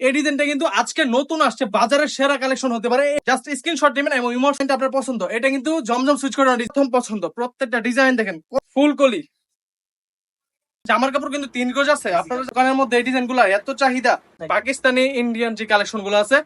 এই ডিজাইনটা কিন্তু আজকে নতুন আসছে। বাজারের সেরা কালেকশন হতে পারে। জাস্ট স্ক্রিনশট নেবেন এবং ইমোশনটা আপনার পছন্দ। এটা কিন্তু জমজম সুইচ করে প্রথম পছন্দ। প্রত্যেকটা ডিজাইন দেখেন ফুল কলি জামার কাপড় কিন্তু তিন গজ আছে। আপনার দোকানের মধ্যে এই ডিজাইনগুলো এত চাহিদা। পাকিস্তানি ইন্ডিয়ান যে কালেকশনগুলো আছে।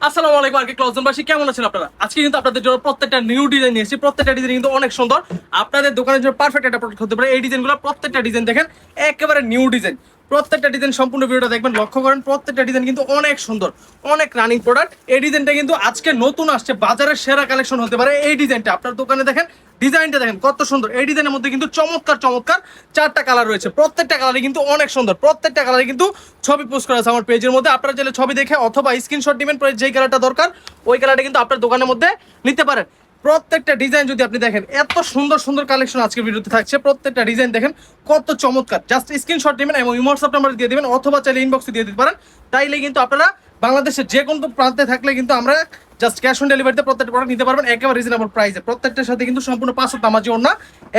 আসসালামু আলাইকুম আরকে ক্লোজনবাসী কেমন আছেন আপনারা? আজকে কিন্তু আপনাদের জন্য প্রত্যেকটা নিউ ডিজাইন নিয়েছি প্রত্যেকটা ডিজাইন কিন্তু অনেক সুন্দর। আপনাদের দোকানের জন্য পারফেক্ট একটা প্রোডাক্ট হতে পারে। এই ডিজাইনগুলো প্রত্যেকটা ডিজাইন দেখেন, একেবারে নিউ ডিজাইন প্রত্যেকটা ডিজাইন সম্পূর্ণ ভিডিওটা দেখবেন, লক্ষ্য করেন, প্রত্যেকটা ডিজাইন কিন্তু অনেক সুন্দর, অনেক রানিং প্রোডাক্ট এই ডিজাইনটা কিন্তু আজকে নতুন আসছে বাজারের সেরা কালেকশন হতে পারে এই ডিজাইনটা আপনার দোকানে দেখেন ডিজাইনটা দেখেন, কত সুন্দর। এই ডিজাইনের মধ্যে কিন্তু চমৎকার চমৎকার চারটা কালার রয়েছে। প্রত্যেকটা কালারই কিন্তু অনেক সুন্দর। প্রত্যেকটা কালারে কিন্তু ছবি পোস্ট করা আছে আমার পেজের মধ্যে। আপনারা চাইলে ছবি দেখে অথবা স্ক্রিনশট নেবেন যেই কালারটা দরকার, ওই কালারটা কিন্তু আপনার দোকানের মধ্যে নিতে পারেন। প্রত্যেকটা ডিজাইন যদি আপনি দেখেন, এত সুন্দর সুন্দর কালেকশন আজকে ভিডিওতে থাকছে। প্রত্যেকটা ডিজাইন দেখেন, কত চমৎকার। জাস্ট স্ক্রিনশট নেবেন এবং হোয়াটসঅ্যাপ নাম্বার দিয়ে দেবেন, অথবা চাইলে ইনবক্সে দিয়ে দিতে পারেন। তাইলে কিন্তু আপনারা বাংলাদেশের যে কোনো প্রান্তে থাকলে কিন্তু আমরা জাস্ট ক্যাশ অন ডেলিভারিতে প্রত্যেকটা প্রোডাক্ট নিতে পারবেন, একেবারে রিজনেবল প্রাইসে প্রত্যেকটার সাথে কিন্তু সম্পূর্ণ পাঁচশো তামাজি ওড়না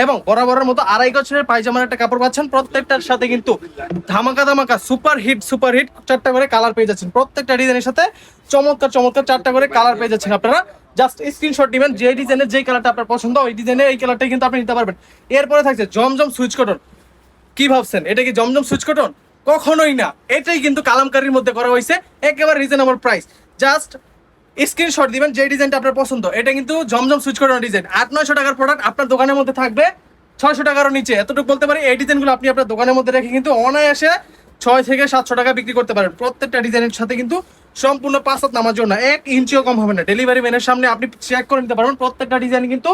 এবং বরাবরের মতো আড়াই বছরের পায়জামার একটা কাপড় পাচ্ছেন। প্রত্যেকটার সাথে কিন্তু ধামাকা ধামাকা সুপার হিট সুপার হিট চারটা করে কালার পেয়ে যাচ্ছেন। প্রত্যেকটা ডিজাইনের সাথে চমৎকার চমৎকার চারটা করে কালার পেয়ে যাচ্ছেন আপনারা। জাস্ট স্ক্রিনশট নেবেন যে ডিজাইনের যে কালারটা আপনার পছন্দ, ওই ডিজাইনের এই কালারটাই কিন্তু আপনি নিতে পারবেন। এরপরে থাকছে জমজম সুইচ কটন কি ভাবছেন? এটা কি জমজম সুইচ কটন কখনোই না। এটাই কিন্তু কালামকারীর মধ্যে করা হয়েছে। একেবারে রিজনেবল প্রাইস জাস্ট স্ক্রিনশট দিবেন, যে ডিজাইনটা আপনার পছন্দ। এটা কিন্তু জমজম সুইচ করানো ডিজাইন আট, নয়শো টাকার প্রোডাক্ট আপনার দোকানের মধ্যে থাকবে ছয়শো টাকারও নিচে। এতটুকু বলতে পারি, এই ডিজাইনগুলো আপনি আপনার দোকানের মধ্যে রেখে কিন্তু অনায়াসে ছয় থেকে সাতশো টাকা বিক্রি করতে পারেন। প্রত্যেকটা ডিজাইনের সাথে কিন্তু সম্পূর্ণ পাঁচ হাত নামার জন্য। এক ইঞ্চিও কম হবে না। ডেলিভারি ম্যানের সামনে আপনি চেক করে নিতে পারবেন। প্রত্যেকটা ডিজাইন কিন্তু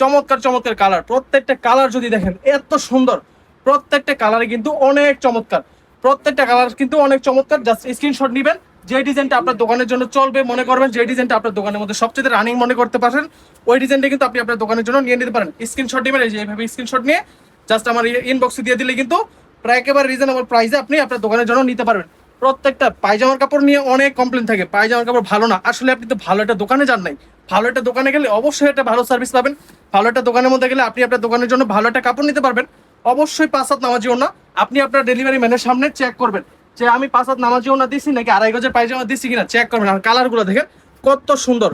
চমৎকার চমৎকার কালার প্রত্যেকটা কালার যদি দেখেন, এত সুন্দর। প্রত্যেকটা কালারে কিন্তু অনেক চমৎকার। প্রত্যেকটা কালার কিন্তু অনেক চমৎকার। জাস্ট স্ক্রিনশট নেবেন। যে ডিজাইনটা আপনার দোকানের জন্য চলবে মনে করবেন, যে ডিজাইনটা আপনার দোকানের মধ্যে সবচেয়ে রানিং মনে করতে পারেন, ওই ডিজাইনটা কিন্তু আপনি আপনার দোকানের জন্য নিয়ে নিতে পারেন। স্ক্রিনশট নেবেন, এই যে এইভাবে স্ক্রিনশট নিয়ে জাস্ট আমার ইনবক্সে দিয়ে দিলে কিন্তু প্রায় একেবারে রিজনেবল প্রাইসে আপনি আপনার দোকানের জন্য নিতে পারবেন। প্রত্যেকটা পায়জামার কাপড় নিয়ে অনেক কমপ্লেন থাকে। পায়জামার কাপড় ভালো না। আসলে আপনি তো ভালো একটা দোকানে যান নাই। ভালো একটা দোকানে গেলে অবশ্যই একটা ভালো সার্ভিস পাবেন। ভালো একটা দোকানের মধ্যে গেলে আপনি আপনার দোকানের জন্য ভালো একটা কাপড় নিতে পারবেন। অবশ্যই পাঁচ হাত নামাজিও না। আপনি আপনার ডেলিভারি ম্যানের সামনে চেক করবেন যে আমি পাঁচ হাত নামাজিও না দিছি নাকি আড়াই গজের পায়জামা দিছি কিনা চেক করবেন। আর কালারগুলো দেখেন, কত সুন্দর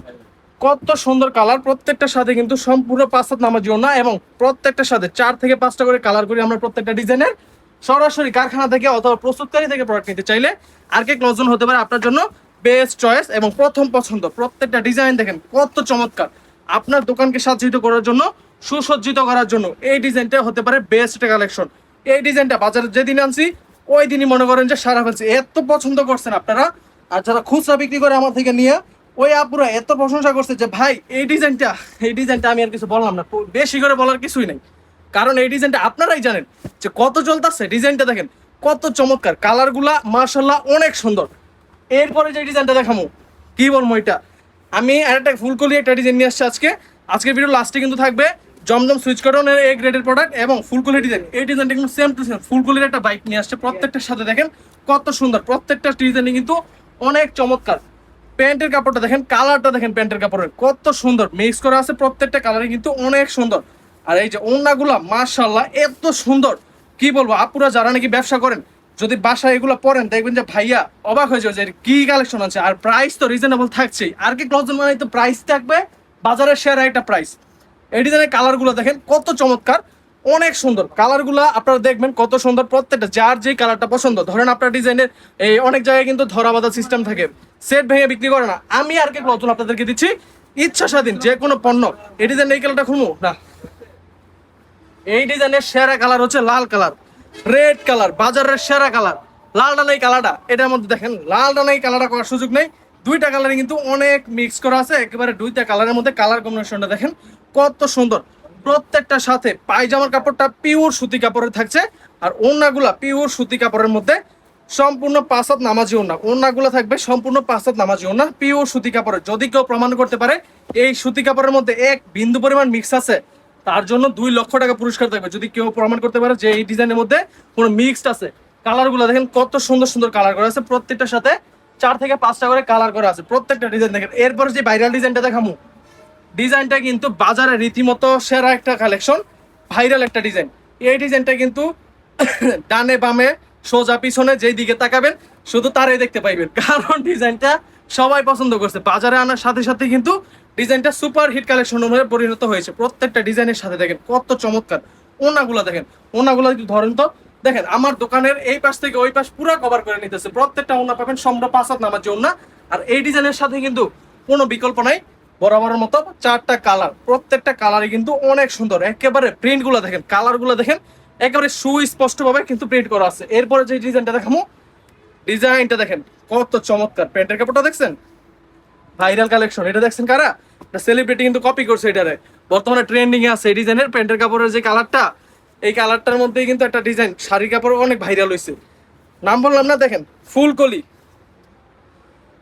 কত সুন্দর কালার প্রত্যেকটার সাথে কিন্তু সম্পূর্ণ পাঁচ হাত নামাজিও না এবং প্রত্যেকটার সাথে চার থেকে পাঁচটা করে কালার করি আমরা প্রত্যেকটা ডিজাইনের সরাসরি কারখানা থেকে অথবা প্রস্তুতকারী থেকে প্রোডাক্ট নিতে চাইলে আর কে ক্লোজন হতে পারে আপনার জন্য বেস্ট চয়েস এবং প্রথম পছন্দ। প্রত্যেকটা ডিজাইন দেখেন, কত চমৎকার। আপনার দোকানকে সাজ্জিত করার জন্য, সুসজ্জিত করার জন্য এই ডিজাইনটা হতে পারে বেস্ট কালেকশন এই ডিজাইনটা বাজারে যেদিন আনছি, ওই দিনই মনে করেন যে সারা ফেলছি। এত পছন্দ করছেন আপনারা, আর যারা খুচরা বিক্রি করে আমার থেকে নিয়ে, ওই আপুরা এত প্রশংসা করছে যে, ভাই, এই ডিজাইনটা এই ডিজাইনটা আমি আর কিছু বললাম না। বেশি করে বলার কিছুই নেই। কারণ এই ডিজাইনটা আপনারাই জানেন যে কত চলতেছে ডিজাইনটা দেখেন, কত চমৎকার। কালারগুলা মার্শাল্লাহ অনেক সুন্দর। এরপরে যে ডিজাইনটা দেখামো, কি বলব এটা? আমি একটা ফুলকলি একটা ডিজাইন নিয়ে আসছি আজকে। আজকের ভিডিও লাস্টে কিন্তু থাকবে জমজম সুইচ কটনের এ গ্রেডের প্রোডাক্ট এবং ফুলকলি ডিজাইন এই ডিজাইনটা কিন্তু সেম টু সেম ফুলকলির একটা বাইক নিয়ে আসছে প্রত্যেকটার সাথে, দেখেন কত সুন্দর। প্রত্যেকটা ডিজাইনই কিন্তু অনেক চমৎকার। প্যান্টের কাপড়টা দেখেন কালারটা দেখেন প্যান্টের কাপড়ের। কত সুন্দর। মিক্স করা আছে প্রত্যেকটা কালারে কিন্তু অনেক সুন্দর। আর এই যে ওড়নাগুলা মাশাল্লাহ এত সুন্দর। কি বলব, আপুরা যারা নাকি ব্যবসা করেন, যদি বাসায় এগুলো পরেন, দেখবেন যে ভাইয়া অবাক হয়ে যাবে যে কি কালেকশন আছে। আর প্রাইস তো রিজনেবল থাকছেই। আর কি ক্লজন মানে তো প্রাইস থাকবে, বাজারের শেয়ার একটা প্রাইস এই ডিজাইনের কালারগুলো দেখেন, কত চমৎকার, অনেক সুন্দর। কালারগুলো আপনারা দেখবেন কত সুন্দর, প্রত্যেকটা, যার যে কালারটা পছন্দ। ধরেন আপনার ডিজাইনের এই অনেক জায়গায় কিন্তু ধরা বাঁধা সিস্টেম থাকে। সেট ভেঙে বিক্রি করে না। আমি আর কি নতুন আপনাদেরকে দিচ্ছি, ইচ্ছা স্বাধীন যে কোনো পণ্য। এই ডিজাইন এই কালারটা খুলবো? না। এই ডিজাইনের সেরা কালার হচ্ছে লাল কালার, রেড কালার, বাজারের সেরা কালার। লালটা নেই কালারটা, এটার মধ্যে দেখেন লালটা নেই কালারটা করার সুযোগ নেই। দুইটা কালারে কিন্তু অনেক মিক্স করা আছে, একেবারে দুইটা কালারের মধ্যে কালার কম্বিনেশনটা দেখেন, কত সুন্দর। প্রত্যেকটার সাথে পায়জামার কাপড়টা পিওর সুতি কাপড়ের থাকছে, আর ওড়নাগুলা পিওর সুতি কাপড়ের মধ্যে সম্পূর্ণ পাঁচাত নামাজি ওড়না। ওড়নাগুলো থাকবে সম্পূর্ণ পাঁচাত নামাজি ওড়না পিওর সুতি কাপড়ের যদি কেউ প্রমাণ করতে পারে, এই সুতি কাপড়ের মধ্যে এক বিন্দু পরিমাণ মিক্স আছে। তার জন্য দুই লক্ষ টাকা পুরস্কার থাকবে। যদি কেউ প্রমাণ করতে পারে যে এই ডিজাইনের মধ্যে কোনো মিক্সড আছে কালারগুলো দেখেন কত সুন্দর সুন্দর কালার করা আছে, প্রত্যেকটার সাথে চার থেকে পাঁচটা করে কালার করা আছে, প্রত্যেকটা ডিজাইন দেখেন। এরপরে যে ভাইরাল ডিজাইনটা দেখামু ডিজাইনটা কিন্তু বাজারে রীতিমতো সেরা একটা কালেকশন ভাইরাল একটা ডিজাইন এই ডিজাইনটা কিন্তু ডানে বামে সোজা পিছনে যেই দিকে তাকাবেন, শুধু তারাই দেখতে পাইবেন। কারণ ডিজাইনটা সবাই পছন্দ করছে। বাজারে আনার সাথে সাথে কিন্তু ডিজাইনটা সুপার হিট কালেকশন হয়ে পরিণত হয়েছে। প্রত্যেকটা ডিজাইনের সাথে দেখেন কত চমৎকার। ওনাগুলো দেখেন, ওনাগুলো একটু ধরেন তো, দেখেন আমার দোকানের এই পাশ থেকে ওই পাশ পুরো কভার করে নিতেছে। প্রত্যেকটা ওনা পাবেন সম্রা পাঁচাত নামার যে ওনা আর এই ডিজাইনের সাথে কিন্তু কোনো বিকল্প নাই, বরাবরের মতো চারটা কালার প্রত্যেকটা কালারই কিন্তু অনেক সুন্দর। একেবারে প্রিন্টগুলো দেখেন কালারগুলো দেখেন, একেবারে সুস্পষ্ট ভাবে কিন্তু প্রিন্ট করা আছে। এরপরে যে ডিজাইনটা দেখামো ডিজাইনটা দেখেন কত চমৎকার। প্যান্টের কাপড়টা দেখছেন? Viral collection. এটা দেখছেন কারা? সেলিব্রিটি কিন্তু কপি করছে এটারে। বর্তমানে ট্রেন্ডিং এ আছে এই ডিজাইনের প্যান্টের কাপড়ের যে কালারটা এই কালারটার মধ্যেই কিন্তু একটা ডিজাইন শাড়ির কাপড় অনেক ভাইরাল হয়েছে নাম বললাম না, দেখেন, ফুলকলি।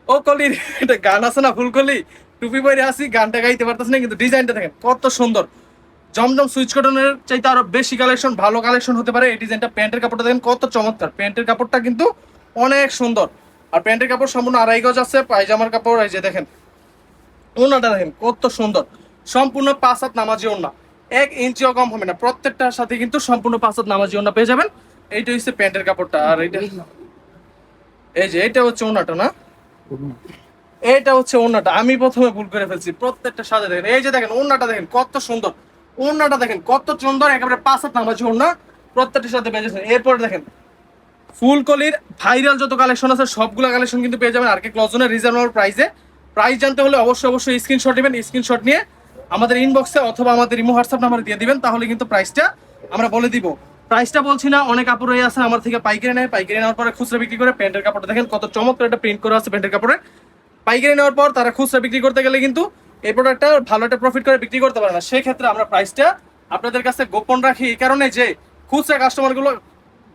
ও কলির এটা গান আছে না, ফুলকলি? টুপি পরে আসি গানটা গাইতে পারতেছ না, কিন্তু ডিজাইনটা দেখেন, কত সুন্দর। জমজম সুইচ কটনের চাইতে আরও বেশি কালেকশন ভালো কালেকশন হতে পারে এই ডিজাইনটা প্যান্টের কাপড়টা দেখেন, কত চমৎকার। প্যান্টের কাপড়টা কিন্তু অনেক সুন্দর। আর প্যান্টের কাপড় সম্পূর্ণ আড়াই গজ আছে, পায়জামার কাপড়, এই যে দেখেন ওনাটা দেখেন, কত সুন্দর। সম্পূর্ণ পাঁচ হাত নামাজি ওনা এক ইঞ্চিও কম হবে না, প্রত্যেকটার সাথে কিন্তু সম্পূর্ণ পাঁচ হাত নামাজি ওনা পেয়ে যাবেন। এইটা হচ্ছে প্যান্টের কাপড়টা, আর এইটা এই যে এটা হচ্ছে ওনাটা না? এটা হচ্ছে ওনাটা আমি প্রথমে ভুল করে ফেলছি, প্রত্যেকটা সাথে দেখেন। এই যে দেখেন ওনাটা দেখেন, কত সুন্দর। ওনাটা দেখেন, কত সুন্দর, একেবারে পাঁচ হাত নামাজি ওনা প্রত্যেকটার সাথে বেজেছেন এরপরে দেখেন, ফুলকলির ভাইরাল যত কালেকশন আছে, সবগুলো কালেকশন কিন্তু পেয়ে যাবেন। আর কে ক্লজনের রিজনেবল প্রাইসে প্রাইস জানতে হলে অবশ্যই অবশ্যই স্ক্রিনশট নেবেন স্ক্রিনশট নিয়ে আমাদের ইনবক্সে অথবা আমাদের ইমো হোয়াটসঅ্যাপ নাম্বার দিয়ে দিবেন, তাহলে কিন্তু প্রাইসটা আমরা বলে দিব। প্রাইসটা বলছি না, অনেক কাপড় হয়ে আছে আমার থেকে পাইকারি নেয়, পাইকারি নেওয়ার পরে খুচরা বিক্রি করে প্যান্টের কাপড়টা দেখেন কত চমৎকার একটা প্রিন্ট করা আছে প্যান্টের কাপড়ে। পাইকারি নেওয়ার পর তারা খুচরা বিক্রি করতে গেলে কিন্তু এই প্রোডাক্টটা ভালো একটা প্রফিট করে বিক্রি করতে পারে না। সেই ক্ষেত্রে আমরা প্রাইসটা আপনাদের কাছে গোপন রাখি, এই কারণে যে খুচরা কাস্টমারগুলো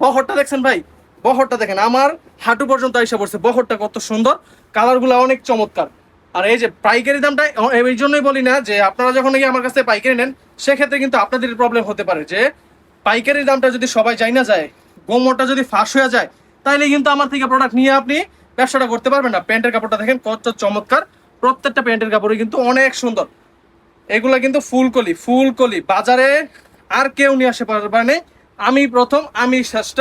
বহরটা দেখছেন ভাই? বহরটা দেখেন, আমার হাঁটু পর্যন্ত এসে পড়ছে, বহরটা কত সুন্দর কালারগুলো অনেক চমৎকার। আর এই যে পাইকারি দামটা এই জন্যই বলি না যে আপনারা যখন নাকি আমার কাছে পাইকারি নেন, সেক্ষেত্রে কিন্তু আপনাদের প্রবলেম হতে পারে যে পাইকারি দামটা যদি সবাই যাই না যায়, গোমরটা যদি ফাঁস হয়ে যায়, তাইলে কিন্তু আমার থেকে প্রোডাক্ট নিয়ে আপনি ব্যবসাটা করতে পারবেন না। প্যান্টের কাপড়টা দেখেন, কত চমৎকার। প্রত্যেকটা প্যান্টের কাপড়ই কিন্তু অনেক সুন্দর। এগুলো কিন্তু ফুলকলি ফুলকলি। বাজারে আর কেউ নিয়ে আসে পারবে না। আমি প্রথম, আমি শ্রেষ্ঠ।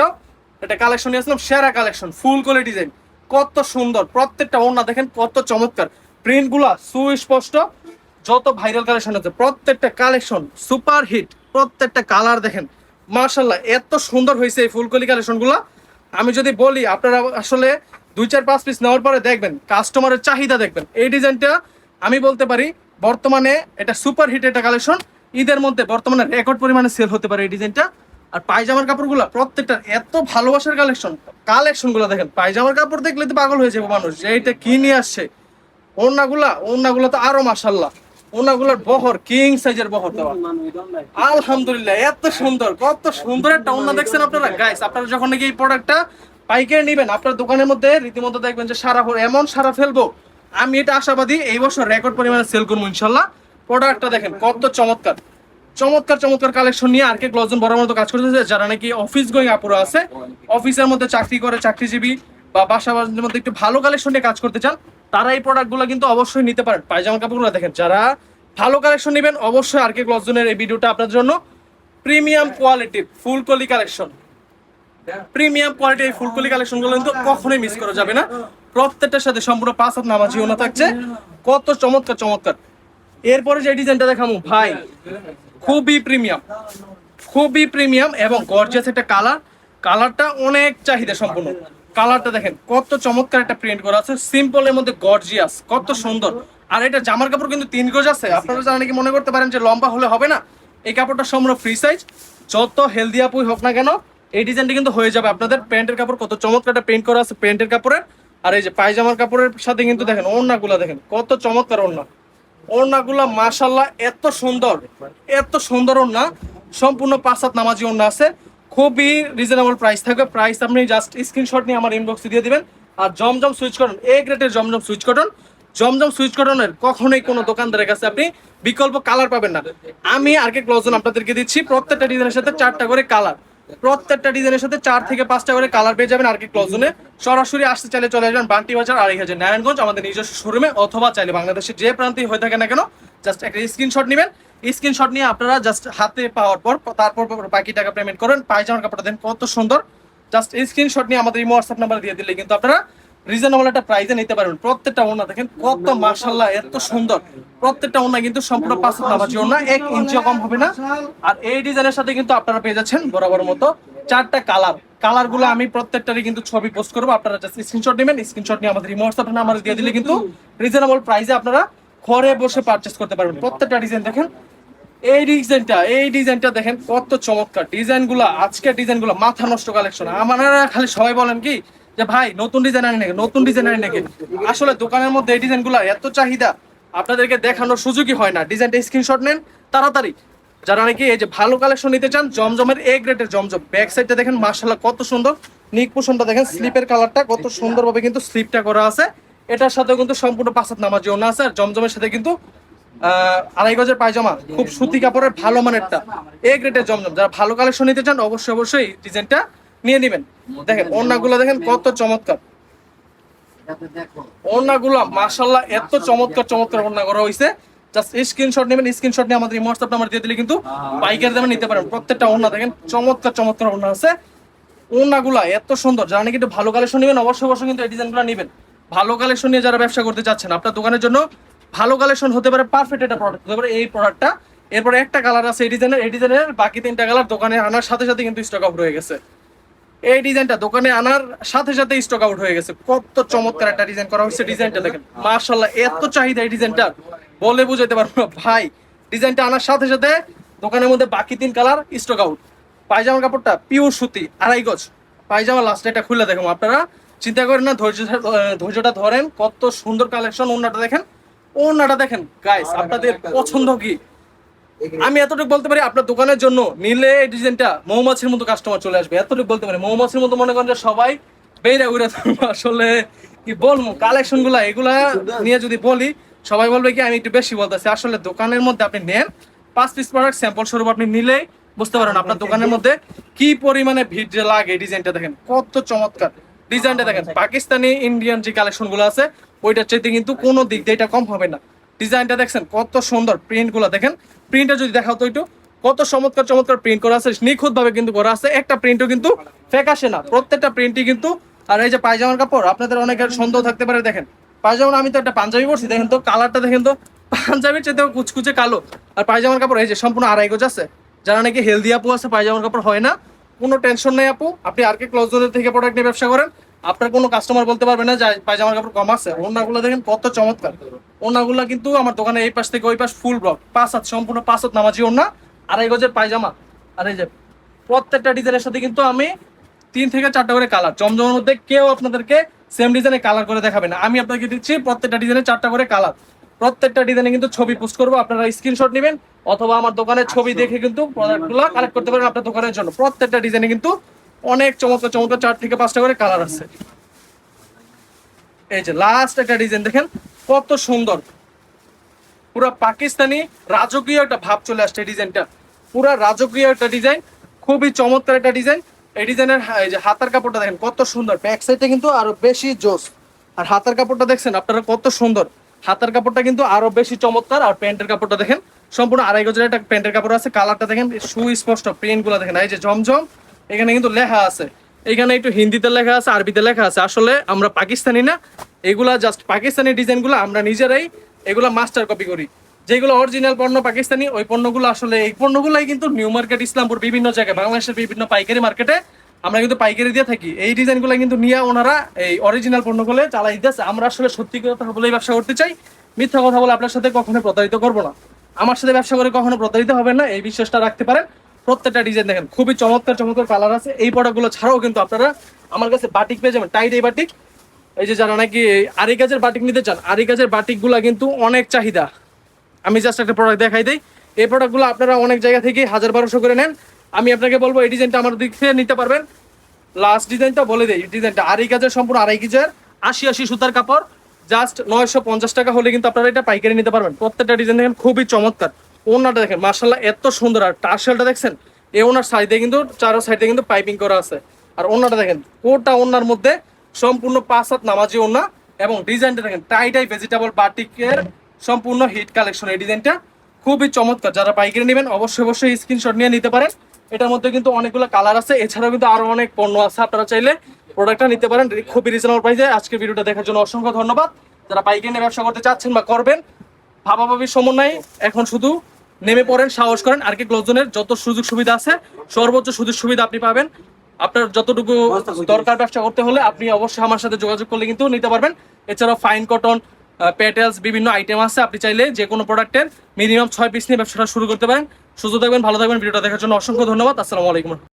এটা কালেকশন নিয়ে আসলাম, সেরা কালেকশন ফুল ফুলকলি ডিজাইন কত সুন্দর, প্রত্যেকটা ওড়না দেখেন, কত চমৎকার। প্রিন্টগুলা সুস্পষ্ট। যত ভাইরাল কালেকশন আছে, প্রত্যেকটা কালেকশন সুপার হিট প্রত্যেকটা কালার দেখেন। মার্শাল্লাহ এত সুন্দর হয়েছে এই ফুলকলি কালেকশনগুলো আমি যদি বলি, আপনারা আসলে দুই চার পাঁচ পিস নেওয়ার পরে দেখবেন কাস্টমারের চাহিদা দেখবেন। এই ডিজাইনটা আমি বলতে পারি, বর্তমানে এটা সুপার হিট একটা কালেকশন ঈদের মধ্যে বর্তমানে রেকর্ড পরিমাণে সেল হতে পারে এই ডিজাইনটা আর পায়জামার কাপড়গুলো, প্রত্যেকটা এত ভালোবাসার কালেকশন কালেকশনগুলো দেখেন, পায়জামার কাপড় দেখলে তো পাগল হয়ে যাবে মানুষ, যে এইটা কি নিয়ে আসছে? ওড়নাগুলা, ওড়নাগুলো তো আরও মাসাল্লাহ ওড়নাগুলোর বহর কিং সাইজের বহর দেওয়া। আলহামদুলিল্লাহ, এত সুন্দর, কত সুন্দর একটা ওড়না দেখছেন আপনারা? গাইস আপনারা যখন নাকি এই প্রোডাক্টটা পাইকারি নেবেন, আপনার দোকানের মধ্যে রীতিমতো দেখবেন যে সারা এমন সারা ফেলব। আমি এটা আশাবাদী, এই বছর রেকর্ড পরিমাণে সেল করব ইনশাল্লাহ প্রোডাক্টটা দেখেন, কত চমৎকার। চমৎকার চমৎকার কালেকশন নিয়ে আর কে গ্লজন বড় মতো কাজ করতেছে, যারা নাকি অফিস গোয়িং আপুরা আছে অফিসের মধ্যে চাকরি করে, চাকরিজীবী বা বাসা বাড়ির মধ্যে একটু ভালো কালেকশন নিয়ে কাজ করতে চান, তারা এই প্রোডাক্টগুলো কিন্তু অবশ্যই নিতে পারেন। পায়জামা কাপড়গুলো দেখেন, যারা ভালো কালেকশন নেবেন, অবশ্যই আর কে গ্লজনের এই ভিডিওটা আপনার জন্য প্রিমিয়াম কোয়ালিটির ফুল কলি কালেকশন প্রিমিয়াম কোয়ালিটির এই ফুলকলি কালেকশনগুলো কিন্তু কখনোই মিস করা যাবে না। প্রত্যেকটার সাথে সম্পূর্ণ পাঁচ হাত নামাজি ওনা থাকছে। কত চমৎকার চমৎকার। এরপরে যে ডিজাইনটা দেখামু ভাই, খুবই প্রিমিয়াম খুবই প্রিমিয়াম এবং গর্জিয়াস একটা কালার কালারটা অনেক চাহিদা সম্পূর্ণ। কালারটা দেখেন, কত চমৎকার একটা প্রিন্ট করা আছে। সিম্পলের মধ্যে গর্জিয়াস কত সুন্দর। আর এটা জামার কাপড় কিন্তু তিন গজ আছে। আপনারা যারা নাকি মনে করতে পারেন যে লম্বা হলে হবে না, এই কাপড়টা সম্পূর্ণ ফ্রি সাইজ যত হেলদি আপুই হোক না কেন, এই ডিজাইনটা কিন্তু হয়ে যাবে আপনাদের। প্যান্টের কাপড় কত চমৎকার একটা প্রিন্ট করা আছে প্যান্টের কাপড়ের। আর এই যে পায়জামার কাপড়ের সাথে কিন্তু দেখেন, ওড়নাগুলা দেখেন, কত চমৎকার ওড়না। ওড়নাগুলা মাশাল্লাহ এত সুন্দর এত সুন্দর ওড়না। সম্পূর্ণ পাঁচ নামাজি ওড়না আছে। খুবই রিজনেবল প্রাইস থাকবে। প্রাইস আপনি জাস্ট স্ক্রিনশট নিয়ে আমার ইনবক্সে দিয়ে দিবেন। আর জমজম সুইচ কটন এ গ্রেডের Zamzam Swiss cotton Zamzam Swiss কটনের কখনোই কোনো দোকানদারের কাছে আপনি বিকল্প কালার পাবেন না। আমি আর কে ক্লোজন আপনাদেরকে দিচ্ছি, প্রত্যেকটা ডিজাইনের সাথে চারটা করে কালার প্রত্যেকটা ডিজাইনের সাথে চার থেকে পাঁচটা করে কালার পেয়ে যাবেন আর কি ক্লোজনে সরাসরি আসতে চাইলে চলে আসবেন বান্টি বাজার আড়াই হাজার নারায়ণগঞ্জ, আমাদের নিজস্ব শোরুমে অথবা চাইলে বাংলাদেশের যে প্রান্তেই হয়ে থাকে না কেন জাস্ট একটা স্ক্রিনশট নেবেন। স্ক্রিনশট নিয়ে আপনারা জাস্ট হাতে পাওয়ার পর, তারপর বাকি টাকা পেমেন্ট করেন, পায়জামার কাপড়টা দেন, কত সুন্দর। জাস্ট স্ক্রিনশট নিয়ে আমাদের ইমো হোয়াটসঅ্যাপ নাম্বার দিয়ে দিলে কিন্তু আপনারা রিজনেবল একটা প্রাইসে নিতে পারবেন। প্রত্যেকটা ওনা দেখেন, কত মার্শাল্লাহ এত সুন্দর। প্রত্যেকটা ওনা কিন্তু সম্পূর্ণ পাঁচ নামাজি ওনা এক ইঞ্চিও কম হবে না। আর এই ডিজাইনের সাথে কিন্তু আপনারা পেয়ে যাচ্ছেন বরাবর মতো চারটা কালার। কালারগুলো আমি প্রত্যেকটারই কিন্তু ছবি পোস্ট করব, আপনারা জাস্ট স্ক্রিনশট নেবেন স্ক্রিনশট নিয়ে আমাদের ইমো হোয়াটসঅ্যাপ নাম্বার দিয়ে দিলে কিন্তু রিজনেবল প্রাইসে আপনারা ঘরে বসে পারচেস করতে পারবেন। প্রত্যেকটা ডিজাইন দেখেন এই ডিজাইনটা এই ডিজাইনটা দেখেন কত চমৎকার। ডিজাইনগুলা আজকের ডিজাইনগুলা মাথা নষ্ট কালেকশন আমারা খালি সবাই বলেন কি, যে ভাই, নতুন ডিজাইন আনি নাকি, নতুন ডিজাইন আনি নাকি? আসলে দোকানের মধ্যে এই ডিজাইনগুলা এত চাহিদা, আপনাদেরকে দেখানোর সুযোগই হয় না। ডিজাইনটা স্ক্রিনশট নেন, তাড়াতাড়ি। যারা নাকি এই যে ভালো কালেকশন নিতে চান, জমজমের এ গ্রেডের জমজম ব্যাক সাইডটা দেখেন মার্শাল্লাহ কত সুন্দর। নিক পোষণটা দেখেন স্লিপের কালারটা কত সুন্দরভাবে কিন্তু স্লিপটা করা আছে। এটার সাথে কিন্তু সম্পূর্ণ পাঁচাত নামাজ জন্য আছে, আর জমজমের সাথে কিন্তু আড়াই গজের পায়জামা, খুব সুতি কাপড়ের ভালো মানেরটা। এ গ্রেডের জমজম। যারা ভালো কালেকশন নিতে চান, অবশ্যই অবশ্যই ডিজাইনটা নিয়ে নেবেন। দেখেন, ওড়নাগুলো দেখেন কত চমৎকার। ওড়নাগুলো মাশাল্লাহ এত চমৎকার চমৎকার ওড়না করা হয়েছে জাস্ট স্ক্রিনশট নেবেন স্ক্রিনশট নিয়ে আমাদের হোয়াটসঅ্যাপ নাম্বার দিয়ে দিলে কিন্তু পাইকারি দামে নিতে পারেন প্রত্যেকটা ওড়না দেখেন, চমৎকার চমৎকার ওড়না আছে। ওড়নাগুলা এত সুন্দর। যারা নাকি একটু ভালো কালেকশন নেবেন, অবশ্যই অবশ্যই কিন্তু এই ডিজাইনগুলো নেবেন। ভালো কালেকশন নিয়ে যারা ব্যবসা করতে চাচ্ছেন, আপনার দোকানের জন্য ভালো কালেকশন হতে পারে পারফেক্ট একটা প্রোডাক্ট হতে পারে, এই প্রোডাক্টটা এরপরে একটা কালার আছে এই ডিজাইনের এই ডিজাইনের বাকি তিনটা কালার দোকানে আনার সাথে সাথে কিন্তু স্টক আউট হয়ে গেছে। এই ডিজাইনটা দোকানে আনার সাথে সাথে স্টক আউট হয়ে গেছে। কত চমৎকার একটা ডিজাইন করা হয়েছে ডিজাইনটা দেখেন। মার্শাল্লাহ এত চাহিদা এই ডিজাইনটা বলে বুঝাইতে পারব না, ভাই ডিজাইনটা আনার সাথে সাথে দোকানের মধ্যে বাকি তিন কালার স্টক আউট পায়জামার কাপড়টা পিওর সুতি, আড়াই গজ। পায়জামা লাস্ট এটা খুলে দেখুন আপনারা। চিন্তা করেন না, ধৈর্য ধৈর্যটা ধরেন, কত সুন্দর কালেকশন ওনাটা দেখেন। ওনাটা দেখেন গাইস আপনাদের পছন্দ কি? আমি এতটুকু বলতে পারি আপনার দোকানের জন্য নিলে এই ডিজাইনটা মৌমাছির মতো কাস্টমার চলে আসবে। এতটুকু বলতে পারি মৌমাছির মতো মনে করেন যে সবাই বেড়ে উড়ে আসলে কি বলব কালেকশনগুলা এগুলা নিয়ে যদি বলি সবাই বলবে কি আমি একটু বেশি বলতেছি। আসলে দোকানের মধ্যে আপনি নেন পাঁচ পিস প্রোডাক্ট স্যাম্পল স্বরূপ আপনি নিলেই বুঝতে পারেন আপনার দোকানের মধ্যে কি পরিমাণে ভিড় লাগে ডিজাইনটা দেখেন কত চমৎকার। ডিজাইনটা দেখেন পাকিস্তানি ইন্ডিয়ান যে কালেকশনগুলো আছে ওইটার চাইতে কিন্তু কোনো দিক দিয়ে এটা কম হবে না। ডিজাইনটা দেখছেন, কত সুন্দর প্রিন্টগুলো দেখেন। প্রিন্টটা যদি দেখাও তো একটু, কত চমৎকার চমৎকার প্রিন্ট করা আছে নিখুঁত ভাবে কিন্তু করা আছে। একটা প্রিন্টও কিন্তু ফেক আসে না, প্রত্যেকটা প্রিন্টই কিন্তু, আর এই যে পায়জামার কাপড়, আপনাদের অনেকের সন্দেহ থাকতে পারে, দেখেন। পায়জামা, আমি তো একটা পাঞ্জাবি পরছি, দেখেন তো কালারটা দেখেন তো। পাঞ্জাবির চাইতেও কুচকুচে কালো। আর পায়জামার কাপড়, এই যে সম্পূর্ণ আড়াই গজ আছে। যারা নাকি হেলদি আপু আছে, পায়জামার কাপড় হয় না, কোনো টেনশন নেই আপু। আপনি আর কে ক্লোজ থেকে প্রোডাক্ট নিয়ে ব্যবসা করেন আপনার কোনো কাস্টমার বলতে পারবে না যে পায়জামার কাপড় কম আছে। ওনাগুলো দেখেন কত চমৎকার। ওনাগুলো কিন্তু আমার দোকানে এই পাশ থেকে ওই পাশ ফুল ব্লক পাঁচ হাত সম্পূর্ণ পাঁচ হাত নামাজি ওনা আড়াই গজের পায়জামা। আর এই যে প্রত্যেকটা ডিজাইনের সাথে কিন্তু আমি তিন থেকে চারটা করে কালার জমজমের মধ্যে কেউ আপনাদেরকে সেম ডিজাইনে কালার করে দেখাবে না। আমি আপনাকে দিচ্ছি প্রত্যেকটা ডিজাইনে চারটা করে কালার প্রত্যেকটা ডিজাইনে কিন্তু ছবি পোস্ট করব আপনারা স্ক্রিনশট নেবেন অথবা আমার দোকানের ছবি দেখে কিন্তু প্রোডাক্টগুলো কালেক্ট করতে পারেন আপনার দোকানের জন্য। প্রত্যেকটা ডিজাইনে কিন্তু অনেক চমৎকার চমৎকার চার থেকে পাঁচটা করে কালার আছে। এই যে লাস্ট একটা ডিজাইন দেখেন কত সুন্দর। পুরো পাকিস্তানি রাজকীয় একটা ভাব চলে আসছে ডিজাইনটা পুরা রাজকীয় একটা ডিজাইন খুবই চমৎকার একটা ডিজাইন এই ডিজাইনের হাতার কাপড়টা দেখেন কত সুন্দর। ব্যাক সাইডে কিন্তু আরও বেশি জোস। আর হাতার কাপড়টা দেখছেন, আপনারা কত সুন্দর। হাতার কাপড়টা কিন্তু আরও বেশি চমৎকার। আর প্যান্টের কাপড়টা দেখেন, সম্পূর্ণ আড়াই গজের একটা প্যান্টের কাপড় আছে। কালারটা দেখেন, সুস্পষ্ট প্রিন্টগুলো দেখেন। এই যে জমজম এখানে কিন্তু লেখা আছে। এখানে একটু হিন্দিতে লেখা আছে, আরবিতে লেখা আছে। আসলে আমরা পাকিস্তানি না, এগুলা জাস্ট পাকিস্তানি ডিজাইনগুলো আমরা নিজেরাই এগুলা মাস্টার কপি করি। যেগুলো অরিজিনাল পণ্য পাকিস্তানি, ওই পণ্যগুলো আসলে এই পণ্যগুলাই কিন্তু নিউ মার্কেট ইসলামপুর বিভিন্ন জায়গায়, বাংলাদেশের বিভিন্ন পাইকারি মার্কেটে আমরা কিন্তু পাইকারি দিয়ে থাকি। এই ডিজাইনগুলো কিন্তু নিয়ে ওনারা এই অরিজিনাল পণ্যগুলো চালাই দিতেছে। আমরা আসলে সত্যি কথা বলেই ব্যবসা করতে চাই। মিথ্যা কথা বলে আপনার সাথে কখনো প্রতারিত করব না। আমার সাথে ব্যবসা করে কখনো প্রতারিত হবে না, এই বিশ্বাসটা রাখতে পারেন। প্রত্যেকটা ডিজাইন দেখেন, খুবই চমৎকার চমৎকার কালার আছে। এই প্রোডাক্টগুলো ছাড়াও কিন্তু আপনারা আমার কাছে বাটিক পেয়ে যাবেন। টাইট এই বাটিক এই যে যারা নাকি আরি কাজের বাটিক নিতে চান আরি কাজের বাটিকগুলো কিন্তু অনেক চাহিদা। আমি জাস্ট একটা প্রোডাক্ট দেখাই দিই। এই প্রোডাক্টগুলো আপনারা অনেক জায়গা থেকে হাজার বারোশো করে নেন। আমি আপনাকে বলব, এই ডিজাইনটা আমার দিক থেকে নিতে পারবেন। লাস্ট ডিজাইনটা বলে দেই ডিজাইনটা আড়াই কাজের সম্পূর্ণ আড়াই কেজের আশি আশি সুতার কাপড়। জাস্ট নয়শো পঞ্চাশ টাকা হলে কিন্তু আপনারা এটা পাইকারি নিতে পারবেন। প্রত্যেকটা ডিজাইন দেখেন, খুবই চমৎকার। ওনাটা দেখেন মার্শাল্লাহ এত সুন্দর। আর টার্সেলটা দেখছেন, এই ওনার সাইডে কিন্তু, চারো সাইডে কিন্তু পাইপিং করা আছে। আর ওনাটা দেখেন কোটা ওনার মধ্যে সম্পূর্ণ পাঁচ হাত নামাজি ওনা এবং ডিজাইনটা দেখেন টাই টাই ভেজিটেবল বাটিকের সম্পূর্ণ হিট কালেকশন এই ডিজাইনটা খুবই চমৎকার। যারা পাইকারি নেবেন, অবশ্যই অবশ্যই স্ক্রিনশট নিয়ে নিতে পারেন। এটার মধ্যে কিন্তু অনেকগুলো কালার আছে। এছাড়াও কিন্তু আরও অনেক পণ্য আছে। আপনারা চাইলে প্রোডাক্টটা নিতে পারেন। খুবই রিজনেবল প্রাইসে আজকের ভিডিওটা দেখার জন্য অসংখ্য ধন্যবাদ। যারা পাইকারি নিয়ে ব্যবসা করতে চাচ্ছেন বা করবেন, ভাবাভাবির সমন্বয় এখন শুধু নেমে পড়েন সাহস করেন। আর কি ক্লোজনের যত সুযোগ সুবিধা আছে সর্বোচ্চ সুযোগ সুবিধা আপনি পাবেন। আপনার যতটুকু দরকার ব্যবসা করতে হলে আপনি অবশ্যই আমার সাথে যোগাযোগ করলে কিন্তু নিতে পারবেন। এছাড়াও ফাইন কটন প্যাটেলস বিভিন্ন আইটেম আছে। আপনি চাইলে যে কোনো প্রোডাক্টের মিনিমাম ছয় পিস নিয়ে ব্যবসাটা শুরু করতে পারেন। সুযোগ থাকবেন ভালো থাকবেন। ভিডিওটা দেখার জন্য অসংখ্য ধন্যবাদ। আসসালামু আলাইকুম।